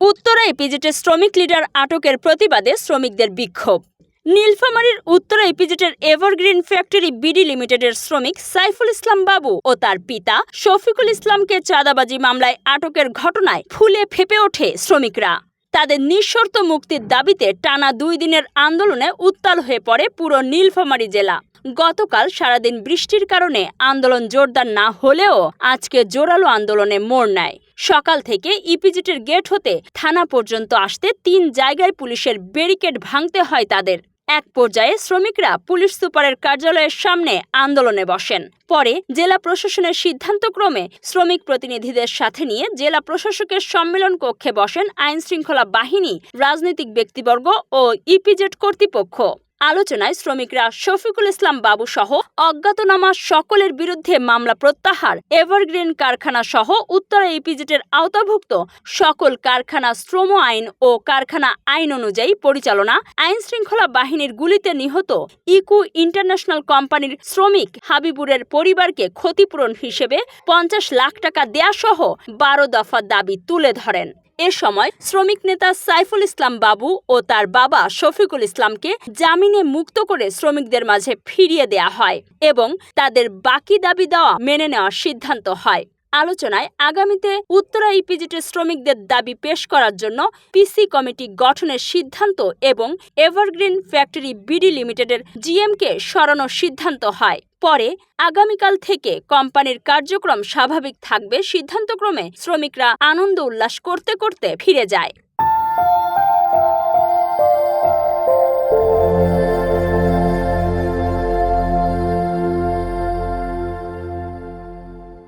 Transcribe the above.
উত্তরা ইপিজেটের শ্রমিক লিডার আটকের প্রতিবাদে শ্রমিকদের বিক্ষোভ। নীলফামারীর উত্তরা এপিজেটের এভারগ্রিন ফ্যাক্টরি বিডি লিমিটেডের শ্রমিক সাইফুল ইসলাম বাবু ও তার পিতা শফিকুল ইসলামকে চাঁদাবাজি মামলায় আটকের ঘটনায় ফুলে ফেপে ওঠে শ্রমিকরা। তাদের নিঃশর্ত মুক্তির দাবিতে টানা দুই দিনের আন্দোলনে উত্তাল হয়ে পড়ে পুরো নীলফামারী জেলা। গতকাল সারাদিন বৃষ্টির কারণে আন্দোলন জোরদার না হলেও আজকে জোরালো আন্দোলনে মোড় নেয়। সকাল থেকে ইপিজিটের গেট হতে থানা পর্যন্ত আসতে তিন জায়গায় পুলিশের ব্যারিকেড ভাঙতে হয় তাদের। এক পর্যায়ে শ্রমিকরা পুলিশ সুপারের কার্যালয়ের সামনে আন্দোলনে বসেন। পরে জেলা প্রশাসনের সিদ্ধান্তক্রমে শ্রমিক প্রতিনিধিদের সাথে নিয়ে জেলা প্রশাসকের সম্মেলন কক্ষে বসেন আইন শৃঙ্খলা বাহিনী, রাজনৈতিক ব্যক্তিবর্গ ও ইপিজেড কর্তৃপক্ষ। আলোচনায় শ্রমিকরা শফিকুল ইসলাম বাবু সহ অজ্ঞাতনামা সকলের বিরুদ্ধে মামলা প্রত্যাহার, এভারগ্রিন কারখানা সহ উত্তরা ইপিজেটের আওতাভুক্ত সকল কারখানা শ্রম আইন ও কারখানা আইন অনুযায়ী পরিচালনা আইন শৃঙ্খলা বাহিনীর গুলিতে নিহত ইকু ইন্টারন্যাশনাল কোম্পানির শ্রমিক হাবিবুরের পরিবারকে ক্ষতিপূরণ হিসেবে পঞ্চাশ লাখ টাকা দেয়া সহ বারো দফা দাবি তুলে ধরেন। এ সময় শ্রমিক নেতা সাইফুল ইসলাম বাবু ও তার বাবা শফিকুল ইসলামকে জামিনে মুক্ত করে শ্রমিকদের মাঝে ফিরিয়ে দেয়া হয় এবং তাদের বাকি দাবি দেওয়া মেনে নেওয়ার সিদ্ধান্ত হয়। আলোচনায় আগামীতে উত্তরা ইপিজেটের শ্রমিকদের দাবি পেশ করার জন্য পিসি কমিটি গঠনের সিদ্ধান্ত এবং এভারগ্রিন ফ্যাক্টরি বিডি লিমিটেডের জিএমকে সরানোর সিদ্ধান্ত হয়। পরে আগামীকাল থেকে কোম্পানির কার্যক্রম স্বাভাবিক থাকবে, সিদ্ধান্তক্রমে শ্রমিকরা আনন্দ উল্লাস করতে করতে ফিরে যায়।